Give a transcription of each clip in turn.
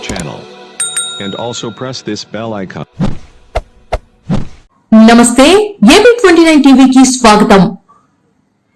channel. And also press this bell icon. నమస్తే AP twenty nine టీవీకి స్వాగతం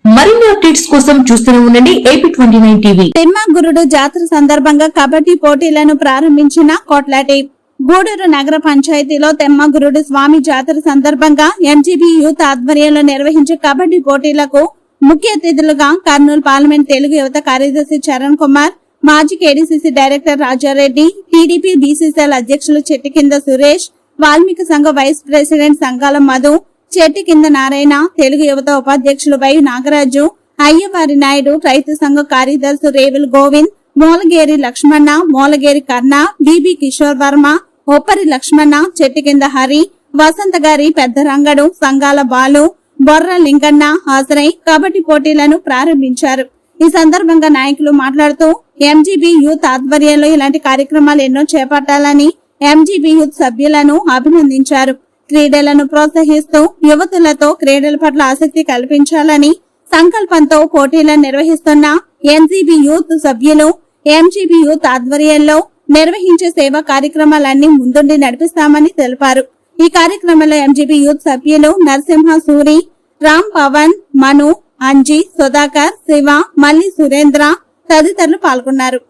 మరిన్ని అప్డేట్స్ కోసం చూస్తూనే ఉండండి AP twenty nine TV Timmagurudu జాతర సందర్భంగా కబడ్డీ పోటీలను ప్రారంభించిన కోట్లాటి గూడూరు నగర పంచాయతీలో తెమ్మగురుడు స్వామి జాతర సందర్భంగా ఎంజీబీ యూత్ ఆధ్వర్యంలో నిర్వహించే కబడ్డీ పోటీలకు ముఖ్య అతిథులుగా కర్నూలు పార్లమెంట్ తెలుగు యువత కార్యదర్శి చరణ్ కుమార్ మాజీ KDCC director Rajareddy TDP BCCL అధ్యక్షులు చెట్టికింద సురేష్ వాల్మీకి సంఘ వైస్ ప్రెసిడెంట్ సంఘాల మధు చెట్టు కింద నారాయణ తెలుగు యువత ఉపాధ్యక్షులు వై నాగరాజు అయ్యవారి నాయుడు రైతు సంఘ కార్యదర్శి రేవుల్ గోవింద్ మూలగేరి లక్ష్మణ మూలగేరి కర్ణ బీబీ కిషోర్ వర్మ ఒప్పరి లక్ష్మణ చెట్టి కింద హరి వసంత గారి పెద్ద రంగడు సంఘాల బాలు బొర్ర లింగన్న హాజరై కబడ్డీ పోటీలను ప్రారంభించారు. ఈ సందర్భంగా నాయకులు మాట్లాడుతూ ఎంజీబీ యూత్ ఆధ్వర్యంలో ఇలాంటి కార్యక్రమాలు ఎన్నో చేపట్టాలని ఎంజీబీ యూత్ సభ్యులను అభినందించారు. క్రీడలను ప్రోత్సహిస్తూ యువతులతో క్రీడల పట్ల ఆసక్తి కల్పించాలని సంకల్పంతో పోటీలను నిర్వహిస్తున్న ఎన్జీబీ యూత్ సభ్యులు ఎంజీబీ యూత్ ఆధ్వర్యంలో నిర్వహించే సేవా కార్యక్రమాలన్నీ ముందుండి నడిపిస్తామని తెలిపారు. ఈ కార్యక్రమంలో ఎంజీబీ యూత్ సభ్యులు నరసింహ సూరి రామ్ పవన్ మను అంజీ సుధాకర్ శివ మల్లి సురేంద్ర తదితరులు పాల్గొన్నారు.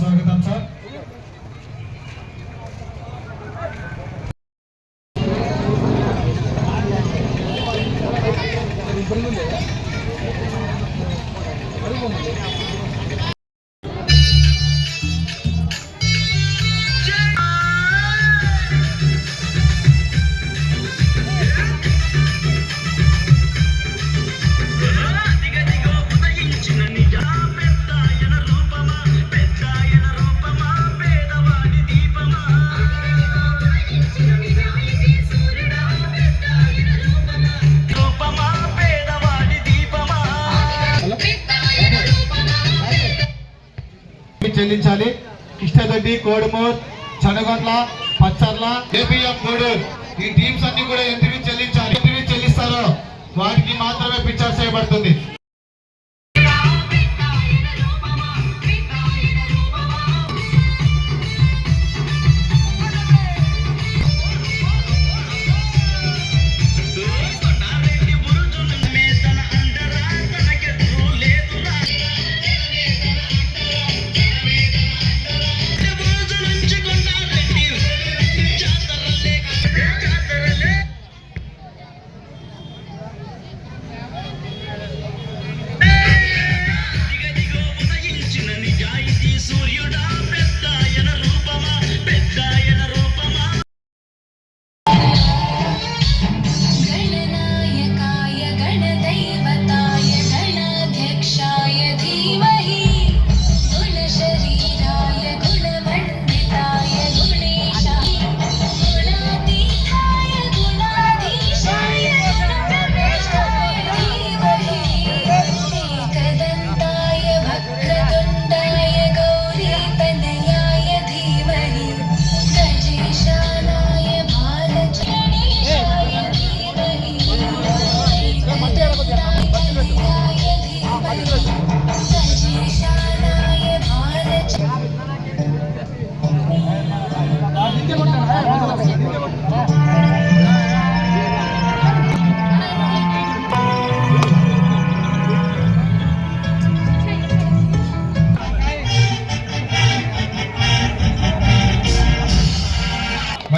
స్వాగతం సార్. చెల్లించాలి. కృష్ణదొడ్డి కోడుమూర్ చనగొండ్ల పచ్చర్ల ఏపీఎం గూడూరు ఈ టీమ్స్ అన్ని కూడా ఎంత చెల్లించాలి. ఎంత చెల్లిస్తారో. వాటికి మాత్రమే పిక్చర్ చేయబడుతుంది.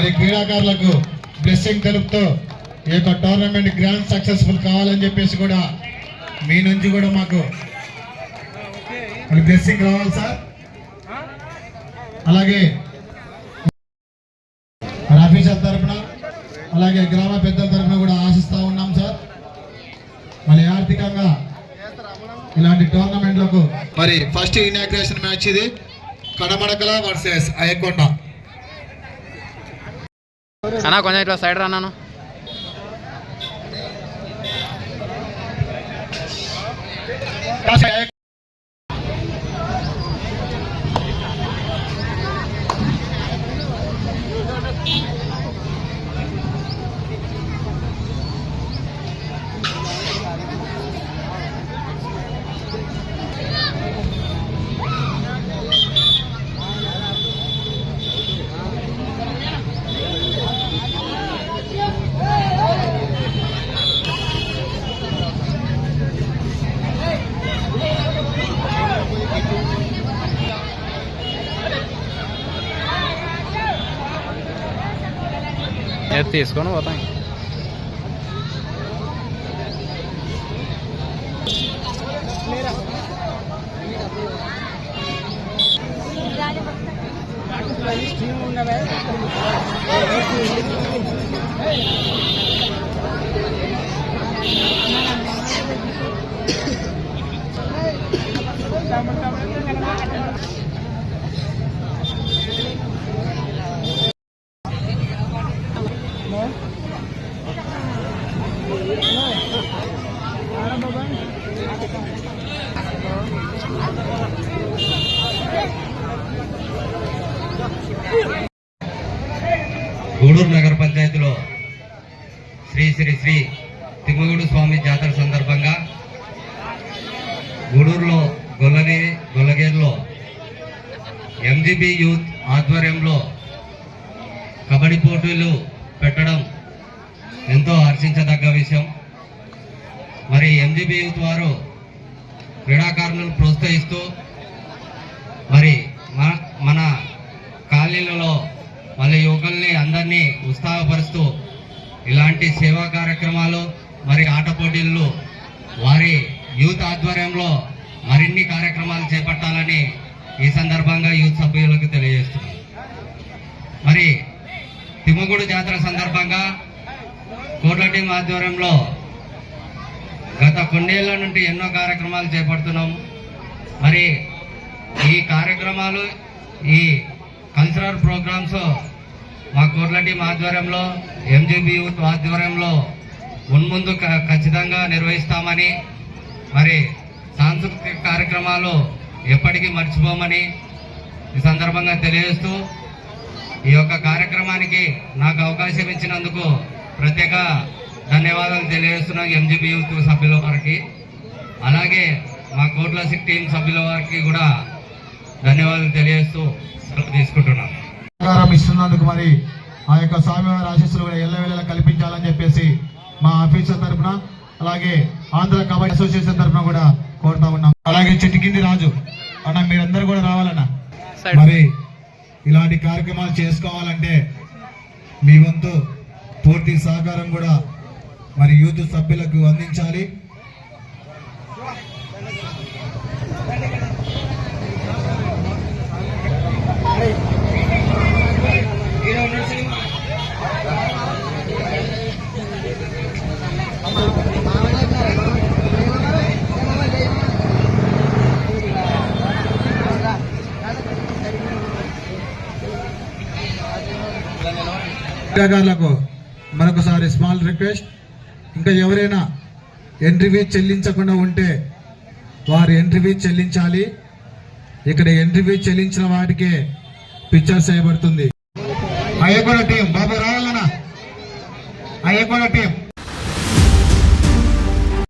మరి క్రీడాకారులకు బ్లెస్సింగ్ తెలుపుతూ ఈ యొక్క టోర్నమెంట్ గ్రాండ్ సక్సెస్ఫుల్ కావాలని చెప్పేసి కూడా మీ నుంచి కూడా మాకు మరి బ్లెస్సింగ్ రావాలి సార్. అలాగే మరి ఆఫీసర్ తరఫున అలాగే గ్రామ పెద్దల తరఫున కూడా ఆశిస్తూ ఉన్నాం సార్. మరి ఆర్థికంగా ఇలాంటి టోర్నమెంట్లకు మరి ఫస్ట్ ఇనాగ్రేషన్ మ్యాచ్ ఇది. కడమడకల వర్సెస్ అయ్యకొండ. ಚೆನ್ನಾಗಿ ಕೊಂಜ ಇಲ್ಲ ಸೈಡ್ ರಾ ನಾನು తీసుకొని పోతాం గూడూరు నగర పంచాయతీలో శ్రీ శ్రీ శ్రీ తిమ్మగుడు స్వామి జాతర సందర్భంగా గూడూరులో గొల్లగే గొల్లగేరులో ఎంజీబీ యూత్ ఆధ్వర్యంలో కబడ్డీ పోటీలు పెట్టడం ఎంతో హర్షించదగ్గ విషయం. మరి ఎంజీబీ యూత్ వారు క్రీడాకారులను ప్రోత్సహిస్తూ మరి మన మన కాలనీలలో వాళ్ళ యువకుల్ని అందరినీ ఉత్సాహపరుస్తూ ఇలాంటి సేవా కార్యక్రమాలు మరి ఆట పోటీల్లో వారి యూత్ ఆధ్వర్యంలో మరిన్ని కార్యక్రమాలు చేపట్టాలని ఈ సందర్భంగా యూత్ సభ్యులకు తెలియజేస్తున్నాను. మరి తిమ్మగూడు జాతర సందర్భంగా కోట్ల టీం ఆధ్వర్యంలో గత కొన్నేళ్ళ నుండి ఎన్నో కార్యక్రమాలు చేపడుతున్నాం. మరి ఈ కార్యక్రమాలు ఈ కల్చరల్ ప్రోగ్రామ్స్ మా కోట్ల టీం ఆధ్వర్యంలో ఎంజీబీ యూత్ ఆధ్వర్యంలో మున్ముందు క- ఖచ్చితంగా నిర్వహిస్తామని మరి సాంస్కృతిక కార్యక్రమాలు ఎప్పటికీ మర్చిపోమని ఈ సందర్భంగా తెలియజేస్తూ ఈ యొక్క కార్యక్రమానికి నాకు అవకాశం ఇచ్చినందుకు ప్రత్యేక ధన్యవాదాలు తెలియజేస్తున్నాం ఎంజీబీ యూత్ సభ్యుల వారికి. అలాగే మా కోట్ల సిక్ టీం సభ్యుల వారికి కూడా ధన్యవాదాలు తెలియజేస్తూ సెలవు తీసుకుంటున్నాను ఇస్తున్నందుకు మరి ఆ యొక్క స్వామివారి ఆశీస్సులు కూడా ఎల్లవేళలా కల్పించాలని చెప్పేసి మా ఆఫీసర్ తరపున అలాగే ఆంధ్ర కబడ్డీ అసోసియేషన్ తరపున కూడా కోరుతా ఉన్నాం. అలాగే చెట్టికింది రాజు. అన్న మీరందరూ కూడా రావాలన్న. మరి ఇలాంటి కార్యక్రమాలు చేసుకోవాలంటే మీ వంతు పూర్తి సహకారం కూడా మరి యూత్ సభ్యులకు అందించాలి. క్రీడాకారులకు మరొకసారి స్మాల్ రిక్వెస్ట్ ఇంకా ఎవరైనా ఎంట్రీ ఫీజు చెల్లించకుండా ఉంటే వారు ఎంట్రీ ఫీజు చెల్లించాలి. ఇక్కడ ఎంట్రీ ఫీజు చెల్లించిన వాటికే పిక్చర్స్ చేయబడుతుంది. అయ్యకొండ టీం బాబు రావాలన్నా. అయ్యకొండ టీం